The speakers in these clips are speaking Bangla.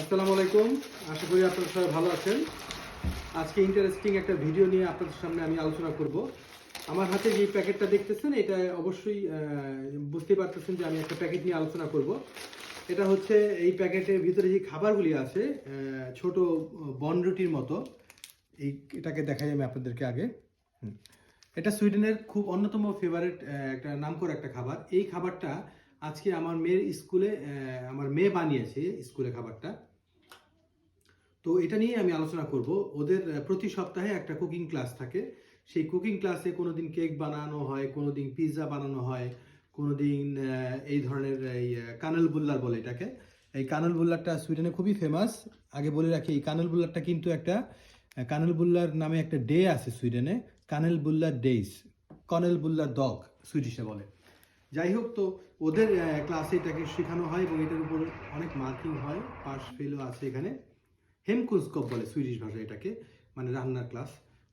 আসসালামু আলাইকুম। আশা করি আপনারা সবাই ভালো আছেন। আজকে ইন্টারেস্টিং একটা ভিডিও নিয়ে আপনাদের সামনে আমি আলোচনা করব। আমার হাতে যে প্যাকেটটা দেখতেছেন, এটা অবশ্যই বুঝতে পারতেছেন যে আমি একটা প্যাকেট নিয়ে আলোচনা করব। এটা হচ্ছে এই প্যাকেটের ভিতরে যে খাবারগুলি আছে ছোট বনরুটির মতো। এই, এটাকে দেখাই আমি আপনাদেরকে আগে। এটা সুইডেনের খুব অন্যতম ফেভারেট একটা নামকর একটা খাবার। এই খাবারটা আজকে আমার মেয়ের স্কুলে আমার মেয়ে বানিয়েছে স্কুলে খাবারটা। তো এটা নিয়ে আমি আলোচনা করব। ওদের প্রতি সপ্তাহে একটা কুকিং ক্লাস থাকে। সেই কুকিং ক্লাসে কোনোদিন কেক বানানো হয় কোনোদিন পিৎজা বানানো হয় কোনোদিন আহ, এই ধরনের এই কানেল বুল্লার বলে এটাকে। এই কানেল বুল্লারটা সুইডেনে খুবই ফেমাস আগে বলে রাখি এই কানেল বুল্লারটা কিন্তু একটা কানেল বুল্লার নামে একটা ডে আছে সুইডেনে। কানেল বুল্লার ডেইস কনেল বুল্লার ডগ সুইডিশে বলে। যাই হোক তো, ওদের ক্লাসে এটাকে শেখানো হয় এবং এটার উপর অনেক মার্কিং হয়। পাস ফেলও আছে এখানে। হেমকুন্সকপ বলে সুইডিশ ভাষায় এটাকে মানে রান্নার ক্লাস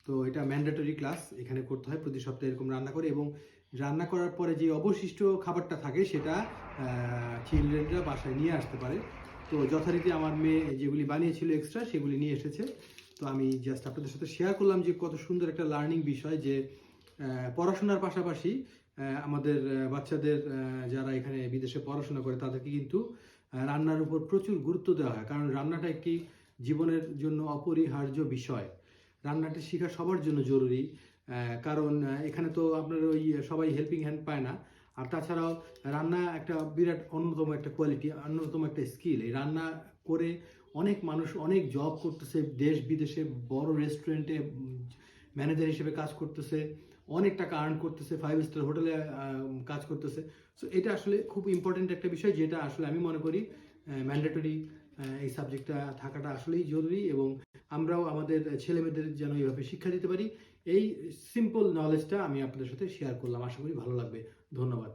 তো এটা ম্যান্ডেটরি ক্লাস এখানে করতে হয়। প্রতি সপ্তাহে এরকম রান্না করে এবং রান্না করার পরে যে অবশিষ্ট খাবারটা থাকে সেটা চিলড্রেনরা বাসায় নিয়ে আসতে পারে। তো যথারীতি আমার মেয়ে যেগুলি বানিয়েছিল এক্সট্রা সেগুলি নিয়ে এসেছে। তো আমি জাস্ট আপনাদের সাথে শেয়ার করলাম যে কত সুন্দর একটা লার্নিং বিষয় যে পড়াশোনার পাশাপাশি আমাদের বাচ্চাদের যারা এখানে বিদেশে পড়াশোনা করে, তাদেরকে কিন্তু রান্নার উপর প্রচুর গুরুত্ব দেওয়া হয়। কারণ রান্নাটা একটি জীবনের জন্য অপরিহার্য বিষয়। রান্নাটা শেখা সবার জন্য জরুরি। কারণ এখানে তো আপনার ওই সবাই হেল্পিং হ্যান্ড পায় না। আর তাছাড়াও, রান্না একটা বিরাট অন্যতম একটা কোয়ালিটি অন্যতম একটা স্কিল এই রান্না করে অনেক মানুষ অনেক জব করতেছে, দেশ বিদেশে বড় রেস্টুরেন্টে ম্যানেজার হিসেবে কাজ করতেছে। অনেক টাকা আর্ন করতেছে ফাইভ স্টার হোটেলে কাজ করতেছে। সো এটা আসলে খুব ইম্পর্টেন্ট একটা বিষয় যেটা আসলে আমি মনে করি ম্যান্ডেটরি এই সাবজেক্টটা থাকাটা আসলেই জরুরি এবং আমরাও আমাদের ছেলেমেয়েদের যেন এইভাবে শিক্ষা দিতে পারি। এই সিম্পল নলেজটা আমি আপনাদের সাথে শেয়ার করলাম। আশা করি ভালো লাগবে। ধন্যবাদ।